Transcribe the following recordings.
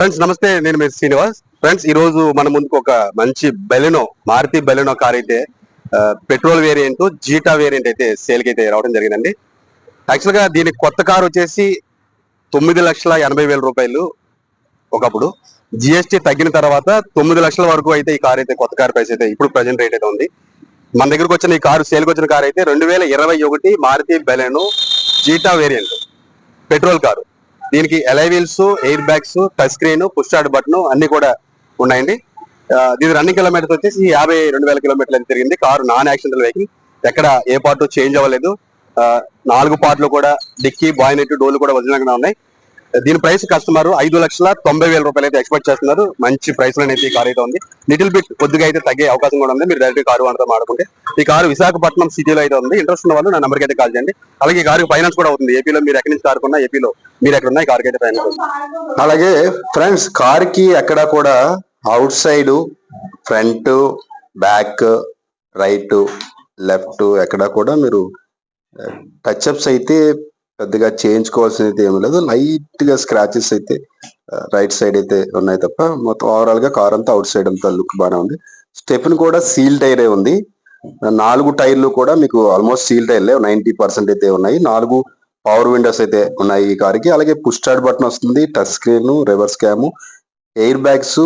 Friends నమస్తే నేను మీ Srinivas. Friends ఈ రోజు మన ముందుకు ఒక మంచి బెలెనో మారుతి బెలెనో కార్ అయితే పెట్రోల్ వేరియంట్ జీటా వేరియంట్ అయితే సేల్ అయితే రావడం జరిగిందండి. యాక్చువల్గా దీని కొత్త కార్ వచ్చేసి తొమ్మిది లక్షల ఎనభై వేల రూపాయలు ఒకప్పుడు. జిఎస్టీ తగ్గిన తర్వాత తొమ్మిది లక్షల వరకు అయితే ఈ కార్ అయితే కొత్త కార్ ప్రైస్ అయితే ఇప్పుడు ప్రజెంట్ రేట్ అయితే ఉంది. మన దగ్గరకు వచ్చిన ఈ కారు సేల్కి వచ్చిన కార్ అయితే రెండు వేల ఇరవై ఒకటి Maruti Baleno Zeta variant petrol car. దీనికి alloy wheels air bags touch screen push start button అన్ని కూడా ఉన్నాయండి. దీని రన్నింగ్ కిలోమీటర్స్ వచ్చేసి యాభై రెండు వేల కిలోమీటర్లు అయితే తిరిగింది. కారు నాన్ యాక్సిడెంటల్ వెహికల్ ఎక్కడ ఏ పార్ట్ చేంజ్ అవ్వలేదు. ఆ, నాలుగు పార్ట్లు కూడా డిక్కీ బాయినెట్ డోర్లు కూడా వదిలినగా ఉన్నాయి. దీని ప్రైస్ కస్టమర్ ఐదు లక్షల తొంభై వేల రూపాయలు అయితే ఎక్స్పెక్ట్ చేస్తున్నారు. మంచి ప్రైస్లో అయితే ఈ కార్ అయితే ఉంది. లిటిల్ బిట్ కొద్దిగా అయితే తగ్గే అవకాశం కూడా ఉంది. మీరు డైరెక్ట్ కారు అంతా మాట్లాడుకుంటే. ఈ కారు విశాఖపట్నం సిటీలో అయితే ఉంది. ఇంట్రెస్ట్ ఉన్న వాళ్ళు నా నెంబర్కి అయితే కాల్ చేయండి. అలాగే ఈ కారు ఫైనాన్స్ కూడా అవుతుంది. ఏపీలో మీరు ఎక్కడి నుంచి కారు కొన్నా ఏపీలో మీరు ఎక్కడ ఉన్నా ఈ కార్కి అయితే ఫైనాన్స్ అలాగే ఫ్రెండ్స్ కార్కి ఎక్కడ కూడా outside front back right left ఎక్కడ కూడా మీరు eh, టచ్ అప్స్ అయితే పెద్దగా చేయించుకోవాల్సిన అయితే ఏమీ లేదు. లైట్గా స్క్రాచెస్ అయితే రైట్ సైడ్ అయితే ఉన్నాయి తప్ప మొత్తం ఓవరాల్గా కార్ అంతా అవుట్ సైడ్ అంతా లుక్ బాగానే ఉంది. స్టెప్ని కూడా సీల్ టైరే ఉంది. నాలుగు టైర్లు కూడా మీకు ఆల్మోస్ట్ సీల్ టైర్లే నైన్టీ పర్సెంట్ అయితే ఉన్నాయి. నాలుగు పవర్ విండోస్ అయితే ఉన్నాయి ఈ కార్కి. అలాగే పుష్ స్టార్ట్ బటన్ వస్తుంది touch screen reverse cam air bags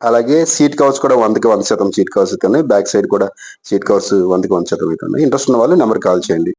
అలాగే సీట్ కవర్స్ కూడా వందకి వంద శాతం సీట్ కవర్స్ అయితే ఉన్నాయి. బ్యాక్ సైడ్ కూడా సీట్ కవర్స్ వందకి వంద శాతం అయితే ఉన్నాయి. ఇంట్రెస్ట్ ఉన్న వాళ్ళు నెంబర్ కాల్ చేయండి.